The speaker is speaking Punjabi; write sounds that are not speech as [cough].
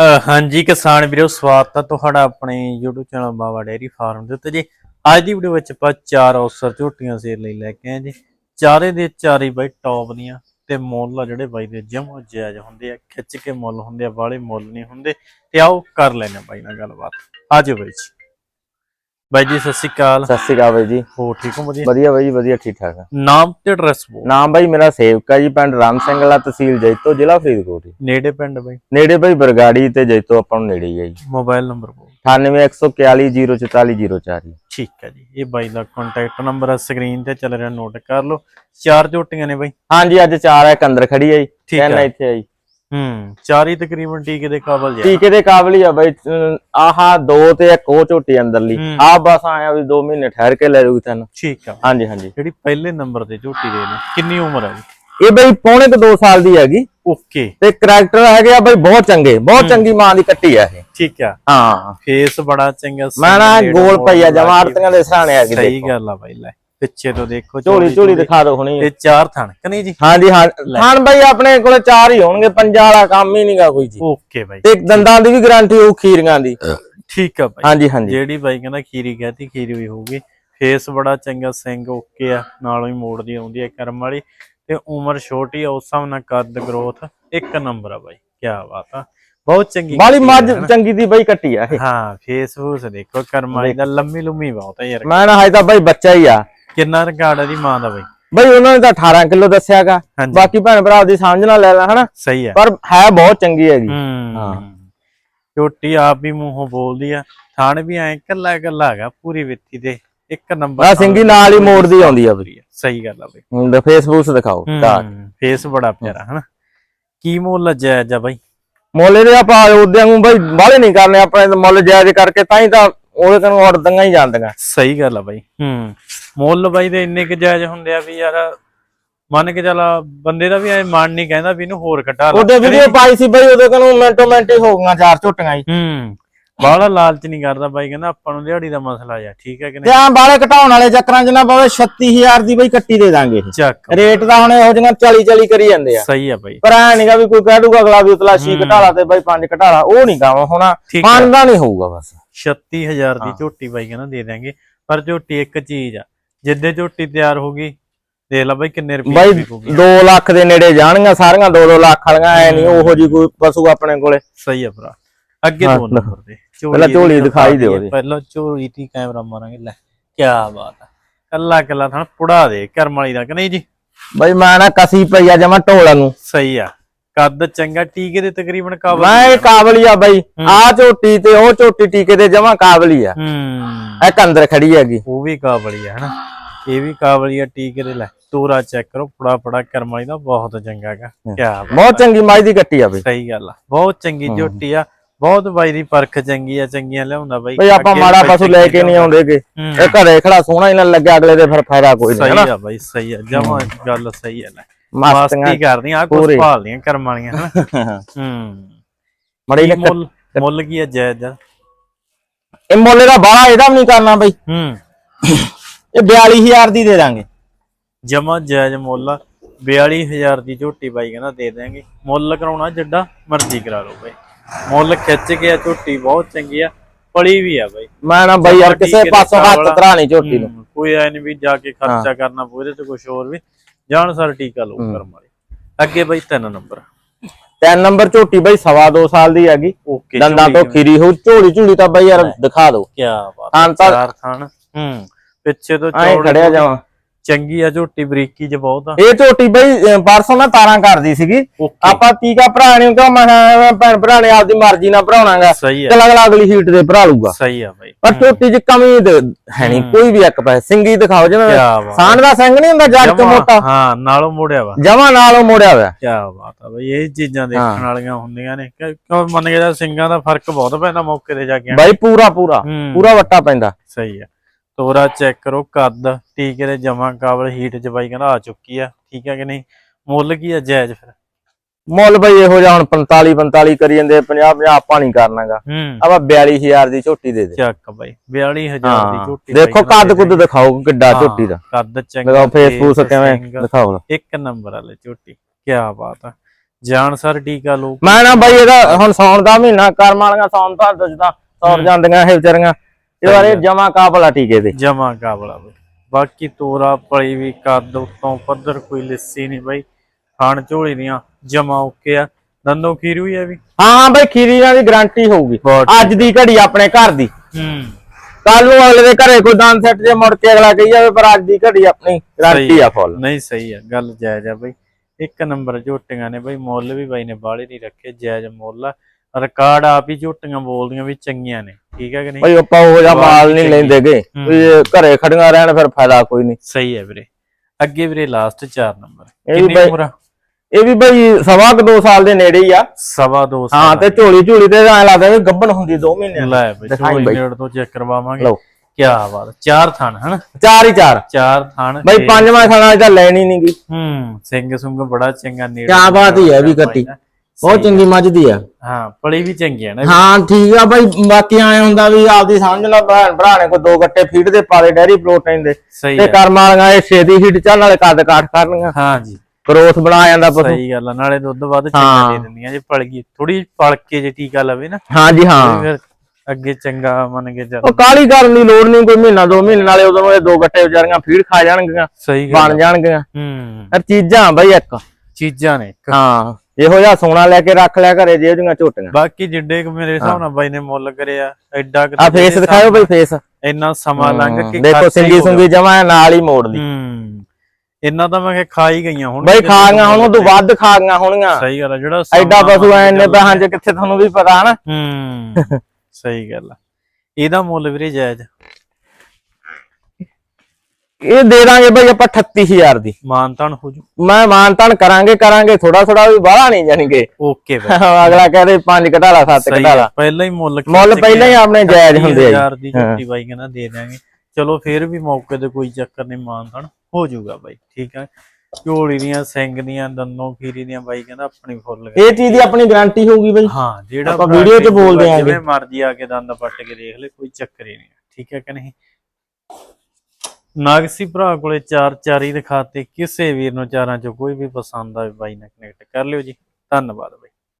ਹਾਂਜੀ ਕਿਸਾਨ ਵੀਰੋ, ਸਵਾਗਤ ਹੈ ਤੁਹਾਡਾ ਆਪਣੇ YouTube channel Bawa dairy farm ਦੇ ਉੱਤੇ ਜੀ। ਅੱਜ ਦੀ ਵੀਡੀਓ ਵਿੱਚ ਆਪਾਂ ਚਾਰ ਔਸਰ ਝੋਟੀਆਂ ਸੇਲ ਲਈ ਲੈ ਕੇ ਆਏ ਜੀ। ਚਾਰੇ ਦੇ ਚਾਰੇ ਬਾਈ ਟੌਪ ਦੀਆਂ ਤੇ ਮੁੱਲ ਆ ਜਿਹੜੇ ਬਾਈ ਦੇ ਜਮੋ ਜਾਇਜ਼ ਹੁੰਦੇ ਆ, ਖਿੱਚ ਕੇ ਮੁੱਲ ਹੁੰਦੇ ਆ, ਵਾਲੇ ਮੁੱਲ ਨਹੀਂ ਹੁੰਦੇ। ਤੇ ਆਓ ਕਰ ਲੈਣੇ ਆ ਬਾਈ ਨਾਲ ਗੱਲਬਾਤ। ਆਜੋ ਬਾਈ ਜੀ। ਬਾਈ ਜੀ ਸਤਿ ਸ਼੍ਰੀ ਅਕਾਲ। ਸਤਿ ਸ਼੍ਰੀ ਅਕਾਲ ਬਾਈ ਜੀ। ਹੋ ਠੀਕ ਹੋ ਵਧੀਆ? ਵਧੀਆ ਬਾਈ ਜੀ ਵਧੀਆ ਠੀਕ ਠਾਕ ਆ। ਨਾਮ ਤੇ ਐਡਰੈਸ ਬੋ ਨਾਮ ਬਾਈ ਮੇਰਾ ਸੇਵਕਾ ਜੀ ਪਿੰਡ ਰਾਮ ਸਿੰਘਲਾ ਤਹਿਸੀਲ ਜੈਤੋ ਜ਼ਿਲ੍ਹਾ ਫਰੀਦਕੋਟ। ਨੇੜੇ ਪਿੰਡ ਬਾਈ? ਨੇੜੇ ਬਾਈ ਬਰਗਾੜੀ ਤੇ ਜੈਤੋ ਆਪਾਂ ਨੂੰ ਨੇੜੇ ਹੀ ਆ ਜੀ। ਮੋਬਾਈਲ ਨੰਬਰ ਬੋ 9814404404 ਜੀ। ਠੀਕ ਹੈ ਜੀ। ਇਹ ਬਾਈ ਦਾ ਕੰਟੈਕਟ ਨੰਬਰ ਆ ਸਕਰੀਨ ਤੇ ਚੱਲ ਰਿਹਾ ਨੋਟ ਕਰ ਲਓ। ਚਾਰ ਝੋਟੀਆਂ ਨੇ ਬਾਈ। ਹਾਂਜੀ ਅੱਜ ਚਾਰ ਹੈ ਅੰਦਰ ਖੜੀ ਆ ਜੀ। ਠੀਕ ਤਿੰਨ ਹੈ ਇੱਥੇ ਆ ਜੀ। ਹੂੰ ਚਾਰ ਤਕਰੀਬਨ ਟੀਕੇ ਦੇ ਕਾਬਲ ਜੇ ਟੀਕੇ ਦੇ ਕਾਬਲ ਹੀ ਆ ਬਾਈ ਆਹਾ ਦੋ ਤੇ ਇੱਕ ਉਹ ਝੋਟੀ ਅੰਦਰਲੀ। ਆ ਬਸ ਆਇਆ ਵੀ 2 ਮਹੀਨੇ ਠਹਿਰ ਕੇ ਲੈ ਜੂਗੀ ਤੈਨੂੰ। ਠੀਕ ਆ। ਹਾਂਜੀ ਹਾਂਜੀ। ਜਿਹੜੀ ਪਹਿਲੇ ਨੰਬਰ ਤੇ ਝੋਟੀ ਦੇ ਨੇ ਕਿੰਨੀ ਉਮਰ ਹੈ ਇਹ ਬਾਈ ਪੌਣੇ ਕੁ 2 ਸਾਲ ਦੀ ਹੈਗੀ। ਓਕੇ। ਤੇ ਕਰੈਕਟਰ ਹੈਗੇ ਆ ਬਾਈ ਬਹੁਤ ਚੰਗੇ ਬਹੁਤ ਚੰਗੀ ਮਾਂ ਦੀ ਕੱਟੀ ਆ ਇਹ। ਠੀਕ ਆ। ਹਾਂ। ਫੇਸ ਬੜਾ ਚੰਗਾ ਮੈਂ ਨਾ ਗੋਲ ਮੋੜ ਪਈ ਆ ਲਾ ਜਮਾ ਕੇ। ਆੜਤੀਆਂ ਦੇ ਸਹਾਣੇ ਆ ਗਈ ਸਹੀ ਗੱਲ ਆ ਬਾਈ ਲੈ। ਪਿੱਛੇ ਤੋਂ ਦੇਖੋ ਝੋਲੀ ਝੋਲੀ ਦਿਖਾ ਦਿਓ ਹੁਣੀ। ਤੇ ਚਾਰ ਥਣ ਕਨੀ ਜੀ? ਹਾਂਜੀ ਹਾਂ। ਖਾਨ ਬਾਈ ਆਪਣੇ ਕੋਲੇ ਚਾਰ ਹੀ ਹੋਣਗੇ ਪੰਜਾਂ ਵਾਲਾ ਕੰਮ ਹੀ ਨਹੀਂਗਾ ਕੋਈ ਜੀ। ਓਕੇ ਬਾਈ। ਤੇ ਦੰਦਾਂ ਦੀ ਵੀ ਗਾਰੰਟੀ ਹੋਊ ਖੀਰੀਆਂ ਦੀ। ਠੀਕ ਆ ਬਾਈ। ਹਾਂਜੀ ਹਾਂਜੀ। ਜਿਹੜੀ ਬਾਈ ਕਹਿੰਦਾ ਖੀਰੀ ਕਹਤੀ ਖੀਰੀ ਵੀ ਹੋਊਗੀ। ਫੇਸ ਬੜਾ ਚੰਗਾ ਸਿੰਘ ਓਕੇ ਆ ਨਾਲੋਂ ਹੀ ਮੋੜਦੀ ਆਉਂਦੀ ਹੈ ਕਰਮ ਵਾਲੀ। ਤੇ ਉਮਰ ਛੋਟੀ ਆ ਉਸ ਹਿਸਾਬ ਨਾਲ ਕੱਦ ਗਰੋਥ ਇੱਕ ਨੰਬਰ ਆ ਬਾਈ। ਕੀ ਬਾਤ ਆ। ਬਹੁਤ ਚੰਗੀ ਕੱਟੀ ਮੱਝ ਆ? ਚੰਗੀ ਦੀ ਬਾਈ ਕੱਟੀ ਆ ਇਹ। ਹਾਂ ਫੇਸ ਫੂਸ ਦੇਖੋ ਕਰਮ ਵਾਲੀ ਦਾ ਲੰਮੀ ਲੰਮੀ ਬਹੁਤ ਆ ਯਾਰ। ਮੈਂ ਨਾ ਹਜੇ ਤਾਂ ਬਾਈ ਬੱਚਾ ਹੀ ਆ। ਕਿੰਨਾ ਰਿਕਾਰਡ ਆ ਦੀ ਮਾਂ ਦਾ ਬਾਈ? ਬਾਈ ਉਹਨਾਂ ਨੇ ਤਾਂ 18 ਕਿਲੋ ਦੱਸਿਆਗਾ। ਹਾਂਜੀ। ਬਾਕੀ ਭੈਣ ਭਰਾ ਦੀ ਸਮਝ ਨਾਲ ਲੈ ਲੈ ਹਨਾ? ਸਹੀ ਆ। ਪਰ ਹੈ ਬਹੁਤ ਚੰਗੀ ਹੈਗੀ। ਹੂੰ। ਛੋਟੀ ਆਪ ਵੀ ਮੂੰਹੋਂ ਬੋਲਦੀ ਆ। ਥਾਣ ਵੀ ਐ ਕੱਲਾ ਕੱਲਾ ਹੈਗਾ ਪੂਰੀ ਵਿੱਤੀ ਤੇ। ਇੱਕ ਨੰਬਰ ਆ ਸਿੰਗੀ ਨਾਲ ਹੀ ਮੋੜਦੀ ਆਉਂਦੀ ਆ ਬਈ ਸਹੀ ਗੱਲ ਆ ਬਈ। ਹੁਣ ਫੇਸਬੁੱਕ ਦਿਖਾਓ ਤਾਂ ਫੇਸ ਬੜਾ ਪਿਆਰਾ ਹਨਾ? ਕੀ ਮੁੱਲ ਜਾਇਜ਼ ਆ ਬਾਈ? ਮੁੱਲ ਦੇ ਆਪਾਂ ਉਹਦੇ ਨੂੰ ਬਾਈ ਬਾਲੇ ਨਹੀਂ ਕਰਨੇ ਆਪਣੇ ਤਾਂ ਮੁੱਲ ਜਾਇਜ਼ ਕਰਕੇ ਤਾਂ ਹੀ ਤਾਂ ਉਹਦੇ ਤੈਨੂੰ ਉੜਦੀਆਂ ਹੀ ਜਾਂਦੀਆਂ। ਸਹੀ ਗੱਲ ਆ ਬਾਈ। ਹੂੰ। ਮੁੱਲ ਬਾਈ ਦੇ ਇੰਨੇ ਕੁ ਜਾਇਜ਼ ਹੁੰਦੇ ਆ ਵੀ ਯਾਰ ਮੰਨ ਕੇ ਚੱਲ ਬੰਦੇ ਦਾ ਵੀ ਐ ਮਨ ਨਹੀਂ ਕਹਿੰਦਾ ਵੀ ਇਹਨੂੰ ਹੋਰ ਘਟਾ ਲਾ। ਉਹਦੇ ਵੀਡੀਓ ਪਾਈ ਸੀ ਬਾਈ ਉਹਦੇ ਕੋਲੋਂ ਮਿੰਟੋ ਮਿੰਟ ਹੀ ਹੋ ਗਈਆਂ ਚਾਰ ਝੁੱਟੀਆਂ ਹੀ। ਹੂੰ। ਬਾਹਲਾ ਲਾਲਚ ਨਹੀਂ ਕਰਦਾ ਬਾਈ ਕਹਿੰਦਾ ਆਪਾਂ ਨੂੰ ਦਿਹਾੜੀ ਦਾ ਮਸਲਾ ਆ ਠੀਕ ਹੈ ਕਿ ਨਹੀਂ? ਆ ਬਾਲੇ ਘਟਾਉਣ ਵਾਲੇ ਚੱਕਰਾਂ 'ਚ ਨਾ ਪਵੇ 36000 ਦੀ ਬਈ ਕੱਟੀ ਦੇ ਦਾਂਗੇ। ਚੱਕ। ਰੇਟ ਤਾਂ ਹੁਣ ਇਹੋ ਜਿਹੀਆਂ 40 40 ਕਰੀ ਜਾਂਦੇ ਆ। ਸਹੀ ਆ ਬਾਈ। ਪਰ ਐ ਨਹੀਂਗਾ ਵੀ ਕੋਈ ਕਹਿ ਦੂਗਾ ਅਗਲਾ ਵੀ ਉਤਲਾ ਛੀ ਘਟਾ ਲਾ ਤੇ ਬਾਈ ਪੰਜ ਘਟਾ ਲਾ ਉਹ ਨਹੀਂ ਗਾਵਾਂ ਹੋਣਾ ਮੰਨਦਾ ਨਹੀਂ ਹੋਊਗਾ ਬਸ। 36000 ਦੀ ਝੋਟੀ ਬਾਈ ਕਹਿੰਦਾ ਦੇ ਦਾਂਗੇ ਪਰ ਝੋਟੀ ਇੱਕ ਚੀਜ਼ ਆ ਜਿੱਦੇ ਝੋਟੀ ਤਿਆਰ ਹੋ ਗਈ ਦੇਖ ਲੈ ਬਾਈ ਕਿੰਨੇ ਰੁਪਏ ਬਾਈ ਦੀ ਹੋਊਗੀ 2 ਲੱਖ ਦੇ ਨੇੜੇ ਜਾਣਗੀਆਂ ਸਾਰੀਆਂ 2-2 ਲੱਖ ਵਾਲੀਆਂ ਐ ਨਹੀਂ ਉਹੋ ਜੀ ਕੋਈ ਪਸ਼ੂ ਆਪਣੇ ਕੋਲੇ। ਸਹੀ ਆ ਭਰਾ। ਅੱਗੇ ਹਾਂ, ਦੋ ਨੰਬਰ ਤੇ ਪਹਿਲਾਂ ਝੋਲੀ ਦਿਖਾਈ ਦਿਖਾ ਦਿਓ। ਪਹਿਲਾਂ ਝੋਲੀ ਦੀ ਕੈਮਰਾ ਮਾਰਾਂਗੇ। ਲੈ ਕੀ ਬਾਤ ਆ। ਕੱਲਾ ਕੱਲਾ ਥਣ ਪੁੜਾ ਦੇ ਕਰਮ ਵਾਲੀ ਦਾ ਨਹੀਂ ਜੀ? ਬਾਈ ਮੈਂ ਨਾ ਕਸੀ ਪਈ ਆ ਜਮਾ ਢੋਲ ਨੂੰ। ਸਹੀ ਆ। ਕੱਦ ਚੰਗਾ ਟੀਕੇ ਦੇ ਤਕਰੀਬਨ ਕਾਬਲ ਮੈਂ ਇਹ ਕਾਬਲੀ ਆ ਬਾਈ। ਆ ਝੋਟੀ ਤੇ ਉਹ ਝੋਟੀ ਟੀਕੇ ਦੇ ਜਮਾ ਕਾਬਲੀ ਆ। ਹੂੰ। ਇੱਕ ਅੰਦਰ ਖੜੀ ਹੈਗੀ। ਉਹ ਵੀ ਕਾਬਲੀ ਆ ਹਨਾ? ਇਹ ਵੀ ਕਾਬਲੀ ਆ ਟੀਕੇ ਦੇ। ਲੈ ਤੋਰਾ ਚੈੱਕ ਕਰੋ। ਪੁੜਾ ਪੁੜਾ ਕਰਮ ਵਾਲੀ ਦਾ ਬਹੁਤ ਚੰਗਾ ਗਾ ਕੀ ਬਹੁਤ ਚੰਗੀ ਮਾਈ ਦੀ ਕੱਟੀ ਆ ਬਈ। ਸਹੀ ਗੱਲ ਆ। ਬਹੁਤ ਚੰਗੀ ਝੋਟੀ ਆ। ਬਹੁਤ ਬਾਈ ਦੀ ਪਰਖ ਚੰਗੀ ਆ ਚੰਗੀਆਂ ਲਿਆਉਂਦਾ ਬਾਈ। ਬਈ ਆਪਾਂ ਮਾੜਾ ਪਸ਼ੂ ਲੈ ਕੇ ਨਹੀਂ ਆਉਂਦੇਗੇ। ਇਹ ਘਰੇ ਖੜਾ ਸੋਹਣਾ ਹੀ ਨਾ ਲੱਗਿਆ ਅਗਲੇ ਦੇ ਫਿਰ ਫਾਇਦਾ ਕੋਈ ਨਹੀਂ ਸਹੀ ਆ ਬਾਈ ਸਹੀ ਆ। ਜਮਾ ਗੱਲ ਸਹੀ ਆ ਲੈ। ਮਸਤੀਆਂ ਮਸਤੀ ਕਰਦੀਆਂ ਆ ਕੁਝ। ਭਾਲਦੀਆਂ ਕਰਮ ਵਾਲੀਆਂ ਹਨਾ? [laughs] ਹੂੰ। ਮੜੀ ਕੀ ਮੁੱਲ ਮੁੱਲ ਕੀ ਆ ਜਾਇਜ਼? ਦਾ ਇਹ ਮੁੱਲ ਦਾ ਬਾਹਲਾ ਇਹਦਾ ਵੀ ਨਹੀਂ ਕਰਨਾ ਬਈ। ਹੂੰ। ਇਹ 42000 ਦੀ ਦੇ ਦਾਂਗੇ। ਜਮਾ ਜਾਇਜ਼ ਮੁੱਲ ਆ। 42000 ਦੀ ਝੋਟੀ ਬਾਈ ਕਹਿੰਦਾ ਦੇ ਦੇਾਂਗੇ ਮੁੱਲ ਕਰਾਉਣਾ ਜਿੱਡਾ ਮਰਜ਼ੀ ਕਰਾ ਲਓ ਬਾਈ। ਮੁੱਲ ਖਿੱਚ ਕੇ ਆ ਝੋਟੀ ਬਹੁਤ ਚੰਗੀ ਆ ਪਲੀ ਵੀ ਆ ਬਾਈ। ਮੈਂ ਨਾ ਬਈ ਯਾਰ ਕਿਸੇ ਦੇ ਪਾਸੋਂ ਹੱਥ ਧਰਾਣੀ ਝੋਟੀ ਨੂੰ। ਕੋਈ ਐ ਨਹੀਂ ਵੀ ਜਾ ਕੇ ਖਰਚਾ ਕਰਨਾ ਪੂਰੇ ਤੇ ਕੁਝ ਹੋਰ ਵੀ। ਜਾਣ ਸਰ ਟੀਕਾ ਲਓ ਕਰਮ ਵਾਲੇ। ਅੱਗੇ ਬਾਈ ਤਿੰਨ ਨੰਬਰ। ਤਿੰਨ ਨੰਬਰ ਝੋਟੀ ਬਈ ਸਵਾ ਦੋ ਸਾਲ ਦੀ ਹੈਗੀ। ਦੰਦਾਂ ਤੋਂ ਖੀਰੀ ਹੋ ਝੋਲੀ ਝੂਲੀ ਤਾਂ ਬਈ ਯਾਰ ਦਿਖਾ ਦਿਓ ਕੀ ਬਾਤ ਹਾਂ ਤਾਂ ਥਣ ਹੂੰ। ਪਿੱਛੇ ਤੋਂ ਚੌੜੇ ਖੜਿਆ ਜਾਵਾਂ। ਚੰਗੀ ਆ ਝੋਟੀ ਬਰੀਕੀ ਚ ਬਹੁਤ ਆ। ਇਹ ਝੋਟੀ ਬਈ ਪਰਸੋਂ ਮੈਂ ਤਾਰਾਂ ਕਰਦੀ ਸੀਗੀ। ਆਪਾਂ ਟੀਕਾ ਭਰਾ ਨੇ ਮੈਂ ਕਿਹਾ ਐਵੇਂ ਭੈਣ ਭਰਾ ਨੇ ਆਪਦੀ ਮਰਜ਼ੀ ਨਾਲ ਭਰਾਉਣਾਗਾ। ਚਲ ਅਗਲਾ ਅਗਲੀ ਹੀਟ ਦੇ ਭਰਾ ਲੂਗਾ ਸਹੀ ਆ ਬਾਈ। ਪਰ ਝੋਟੀ 'ਚ ਕਮੀ ਹੈ ਨਹੀਂ ਕੋਈ ਵੀ ਇੱਕ ਪੈ ਸਿੰਗੀ ਦਿਖਾਓ ਜਿਵੇਂ ਸਾਂਢ ਦਾ ਸਿੰਘ ਨਹੀਂ ਹੁੰਦਾ ਜੱਟ ਤੋਂ ਮੋਟਾ? ਹਾਂ ਨਾਲੋਂ ਮੋੜਿਆ ਵਾ। ਜਮਾ ਨਾਲੋਂ ਮੋੜਿਆ ਹੋਇਆ ਕੀ ਬਾਤ ਆ ਬਈ ਇਹ ਚੀਜ਼ਾਂ ਦੇਖਣ ਵਾਲੀਆਂ ਹੁੰਦੀਆਂ ਨੇ। ਕਿਉਂ ਮੰਨ ਕੇ ਜਾ ਸਿੰਘਾਂ ਦਾ ਫ਼ਰਕ ਬਹੁਤ ਪੈਂਦਾ ਮੌਕੇ ਤੇ ਜਾ ਕੇ। ਬਾਈ ਪੂਰਾ ਪੂਰਾ। ਪੂਰਾ ਵੱਟਾ ਪੈਂਦਾ। ਸਹੀ ਆ। ਤੋਰਾ ਚੈੱਕ ਕਰੋ ਕੱਦ ਟੀਕੇ ਦੇ ਜਮਾ ਕਾਬਲ ਹੀਟ ਚ ਬਾਈ ਕਹਿੰਦਾ ਆ ਚੁੱਕੀ ਆ ਠੀਕ ਆ ਕਿ ਨਹੀਂ? ਮੁੱਲ ਕੀ ਆ ਜਾਇਜ਼ ਫਿਰ? ਮੁੱਲ ਬਈ ਇਹੋ ਜਿਹਾ ਹੁਣ 45 45 ਕਰੀ ਜਾਂਦੇ 50 50 ਆਪਾਂ ਨਹੀਂ ਕਰਨਾਗਾ। ਹੂੰ। ਆਪਾਂ 42000 ਦੀ ਝੋਟੀ ਦੇ ਦੇ। ਚੱਕ ਬਾਈ 42000 ਦੀ ਹਾਂ। ਝੋਟੀ ਦੇਖੋ ਕੱਦ ਕੁੱਦ ਦਿਖਾਓ ਕਿੱਡਾ ਹਾਂ, ਝੋਟੀ ਦਾ। ਕੱਦ ਚੰਗਾ ਦਿਖਾਓ ਫੇਸਬੁੱਕ ਫੇਸ ਕਿਵੇਂ ਦਿਖਾਓ ਇੱਕ ਨੰਬਰ ਵਾਲੇ ਝੋਟੀ ਕੀ ਬਾਤ ਆ। ਜਾਣ ਸਰ ਟੀਕਾ ਲੋਕ ਮੈਂ ਨਾ ਬਾਈ ਇਹਦਾ ਹੁਣ ਸੌਣ ਦਾ ਮਹੀਨਾ ਕਰਮ ਵਾਲੀਆਂ ਸੌਣ ਤਾਂ ਜਿੱਦਾਂ ਸੌਰ ਜਾਂਦੀਆਂ ਇਹ ਵਿਚਾਰੀਆਂ। ਇਹ ਵਾਰੇ ਜਮਾ ਕਾਬਲਾ ਟੀਕੇ ਦੇ ਜਮਾ ਕਾਬਲਾ ਬਈ। ਬਾਕੀ ਤੋਰਾ ਪਲੀ ਵੀ ਕੱਦ ਉਤੋਂ ਪੱਧਰ ਕੋਈ ਲਿੱਸੀ ਨਹੀਂ ਬਈ। ਖਾਣ ਝੋਲੀ ਦੀਆਂ ਜਮਾ ਓਕੇ ਆ। ਦੰਦੋਂ ਖੀਰੂ ਹੀ ਆ ਵੀ? ਹਾਂ ਬਾਈ ਖੀਰੀਆਂ ਦੀ ਗਾਰੰਟੀ ਹੋਊਗੀ। ਅੱਜ ਦੀ ਘੜੀ ਆਪਣੇ ਘਰ ਦੀ। ਹੂੰ। ਕੱਲ ਨੂੰ ਅਗਲੇ ਦੇ ਘਰੇ ਕੋਈ ਦਾਨ ਸੈੱਟ ਜੇ ਮੁੜ ਕੇ ਅਗਲਾ ਕਹੀ ਜਾਵੇ ਪਰ ਅੱਜ ਦੀ ਘੜੀ ਆਪਣੀ ਗਾਰੰਟੀ ਆ ਫੁੱਲ ਨਹੀਂ ਸਹੀ ਆ ਗੱਲ ਜਾਇਜ਼ ਆ ਬਈ। ਇੱਕ ਨੰਬਰ ਝੋਟੀਆਂ ਨੇ ਬਈ ਮੁੱਲ ਵੀ ਬਾਈ ਨੇ ਬਾਹਲੇ ਨਹੀਂ ਰੱਖੇ ਜਾਇਜ਼ ਮੁੱਲ ਆ। ਰਿਕਾਰਡ ਆਪ ਹੀ ਝੋਟੀਆਂ ਬੋਲਦੀਆਂ ਵੀ ਚੰਗੀਆਂ ਨੇ ਠੀਕ ਹੈ ਕਿ ਨਹੀਂ? ਬਈ ਆਪਾਂ ਉਹ ਜਿਹਾ ਮਾਲ ਨਹੀਂ ਲੈਂਦੇਗੇ ਹੂੰ। ਘਰੇ ਖੜੀਆਂ ਰਹਿਣ ਫਿਰ ਫਾਇਦਾ ਕੋਈ ਨਹੀਂ। ਸਹੀ ਹੈ ਵੀਰੇ। ਅੱਗੇ ਵੀਰੇ ਲਾਸਟ 4 ਨੰਬਰ ਕਿੰਨੀ ਉਮਰ ਇਹ ਵੀ ਬਈ ਸਵਾ ਕੁ ਦੋ ਸਾਲ ਦੇ ਨੇੜੇ ਹੀ ਆ। ਸਵਾ ਦੋ ਹਾਂ ਸਾਲ ਤੇ ਝੋਲੀ ਝੋਲੀ ਤੇ ਐ ਲੱਗਦਾ ਵੀ ਗੱਬਣ ਹੁੰਦੀ 2 ਮਹੀਨਿਆਂ ਦੀ। ਲੈ ਦਿਖਾਈ ਝੋਲੀ। ਨੇੜ ਤੋਂ ਚੈੱਕ ਕਰਵਾਵਾਂਗੇ। ਲਓ। ਕੀ ਬਾਤ ਚਾਰ ਥਣ ਹਨ? ਚਾਰ ਹੀ ਚਾਰ। ਚਾਰ ਥਣ ਤੇ- ਪੰਜਵਾਂ ਖਾਣਾ ਤਾਂ ਲੈਣੀ ਨਹੀਂ ਗਈ। ਹੂੰ ਸਿੰਘ ਸੁੰਗ ਬੜਾ ਚੰਗਾ ਨੇੜ ਕਿਆ ਬਾਤ ਹੀ ਹੈ ਵੀ ਕੱਟੀ। ਬਹੁਤ ਚੰਗੀ ਮੱਝ ਦੀ ਆ। ਹਾਂ ਪਲੀ ਵੀ ਚੰਗੀ ਹੈ ਨਾ ਹਾਂ ਠੀਕ ਆ ਬਈ ਬਾਕੀ ਐ ਹੁੰਦਾ ਵੀ ਆਪਦੀ ਸਮਝ ਲਾ ਭੈਣ ਭਰਾ ਨੇ ਕੋਈ ਦੋ ਗੱਟੇ ਫੀਡ ਦੇ ਪਾਲੇ ਡੈਰੀ ਪ੍ਰੋਟੀਨ ਦੇ ਤੇ ਕਰਮ ਵਾਲੀਆਂ ਇਹ ਛੇਤੀ ਹੀਟ ਚੱਲ ਨਾਲੇ ਕੱਦ ਕਾਠ ਕਰਨਗੀਆਂ ਹਾਂ ਜੀ। ਗਰੋਥ ਬਣਾ ਜਾਂਦਾ ਪਸ਼ੂ ਸਹੀ ਗੱਲ ਆ ਨਾਲੇ ਦੁੱਧ ਵੱਧ ਚੰਗਾ। ਦੇ ਦਿੰਦੀਆਂ ਜੇ ਪਲ ਗਈ ਥੋੜੀ ਪਲ ਕੇ ਜੇ ਟੀਕਾ ਲਵੇ ਨਾ ਹਾਂ ਜੀ ਹਾਂ। ਅੱਗੇ ਚੰਗਾ ਮੰਨ ਕੇ ਚੱਲ। ਉਹ ਕਾਲੀ ਕਰਨ ਦੀ ਲੋੜ ਨਹੀਂ ਕੋਈ ਮਹੀਨਾ ਦੋ ਮਹੀਨੇ ਨਾਲੇ ਉਦੋਂ ਇਹ ਦੋ ਗੱਟੇ ਵਿਚਾਰੀਆਂ ਫੀਡ ਖਾ ਜਾਣਗੀਆਂ ਸਹੀ ਗੱਲ ਬਣ ਜਾਣਗੀਆਂ। ਹੂੰ। ਚੀਜ਼ਾਂ ਬਈ ਇੱਕ। ਚੀਜ਼ਾਂ ਨੇ। ਹਾਂ। ਇਹੋ ਜਿਹਾ ਸੋਨਾ ਲੈ ਕੇ ਰੱਖ ਲਿਆ ਘਰੇ ਜੇ ਉਹਦੀਆਂ ਝੋਟੀਆਂ। ਬਾਕੀ ਜਿੱਡੇ ਕੁ ਮੇਰੇ ਹਿਸਾਬ ਨਾਲ ਬਾਈ ਨੇ ਮੁੱਲ ਕਰਿਆ ਐਡਾ ਕੁ ਆ ਫੇਸ ਦਿਖਾਓ ਬਈ ਫੇਸ ਇੰਨਾ ਸਮਾਂ ਲੰਘ ਕੇ ਦੇਖੋ ਸਿੰਗੀ। ਸੁੰਗੀ ਜਮਾ ਨਾਲ ਹੀ ਮੋੜ ਲਈ ਹੂੰ ਇੰਨਾ ਤਾਂ ਮੈਂ ਕਿਹਾ ਖਾ ਹੀ ਗਈਆਂ ਹੁਣ ਬਈ ਖਾ ਗਈਆਂ ਹੁਣ ਉਹ ਤੋਂ ਵੱਧ ਖਾ ਗਈਆਂ ਹੋਣੀਆਂ ਸਹੀ ਗੱਲ ਆ ਜਿਹੜਾ ਐਡਾ ਪਸ਼ੂ ਐ ਇੰਨੇ ਪੈਸਿਆਂ ਚ ਕਿੱਥੇ ਤੁਹਾਨੂੰ ਵੀ ਪਤਾ ਹਨਾ। ਹੂੰ ਸਹੀ ਗੱਲ ਆ। ਇਹਦਾ ਮੁੱਲ ਵੀਰੇ ਜਾਇਜ਼ ਇਹ ਦੇ ਦਾਂਗੇ ਬਈ ਆਪਾਂ 38000 ਦੀ। ਮਾਨਤਾਨ ਹੋ ਜੂ। ਮੈਂ ਮਾਨਤਾਨ ਕਰਾਂਗੇ ਕਰਾਂਗੇ ਥੋੜਾ ਥੋੜਾ ਵੀ ਬਾਹਲਾ ਨਹੀਂ ਜਾਣਗੇ। ਓਕੇ ਬਈ। ਅਗਲਾ ਕਹਦੇ 5 ਘਟਾਲਾ 7 ਸਹੀ ਘਟਾਲਾ। ਪਹਿਲਾਂ ਹੀ ਮੁੱਲ ਮੁੱਲ ਪਹਿਲਾਂ ਹੀ ਆਪਣੇ ਜਾਇਜ਼ ਹੁੰਦੇ ਆ ਜੀ। 30,000 ਦੀ ਜੁੱਤੀ ਬਾਈ ਕਹਿੰਦਾ ਦੇ ਦਾਂਗੇ ਚਲੋ ਫੇਰ ਵੀ ਮੌਕੇ ਤੇ ਕੋਈ ਚੱਕਰ ਨਹੀਂ ਮਾਨਤਾਨ ਹੋ ਜਾਊਗਾ ਬਾਈ ਠੀਕ ਆ ਝੋਲੀ ਦੀਆਂ ਸਿੰਘ ਦੀਆਂ ਦੰਨੋਂ ਖੀਰੀ ਦੀਆਂ ਬਾਈ ਕਹਿੰਦਾ ਆਪਣੀ ਫੁੱਲ ਇਹ ਚੀਜ਼ ਦੀ ਆਪਣੀ ਗਾਰੰਟੀ ਹੋਊਗੀ ਬਈ। ਹਾਂ ਜਿਹੜਾ ਆਪਾਂ ਵੀਡੀਓ 'ਚ ਬੋਲਦੇ ਆਂਗੇ। ਜਿਵੇਂ ਮਰਜ਼ੀ ਆ ਕੇ ਦੰਦ ਪੱਟ ਕੇ ਦੇਖ ਲੈ ਕੋਈ ਚੱਕਰ ਹੀ ਨਹੀਂ ਠੀਕ ਹੈ ਕਿ ਨਹੀਂ? ਨਾਗਸੀ ਭਰਾ ਕੋਲੇ ਚਾਰ ਚਾਰੀ ਦਿਖਾਤੇ, ਕਿਸੇ ਵੀਰ ਨੂੰ ਚਾਰਾਂ ਚੋਂ ਕੋਈ ਵੀ ਪਸੰਦ ਆਵੇ, ਬਾਈ ਨਾਲ ਕਨੈਕਟ ਕਰ ਲਿਓ ਜੀ। ਧੰਨਵਾਦ ਬਾਈ।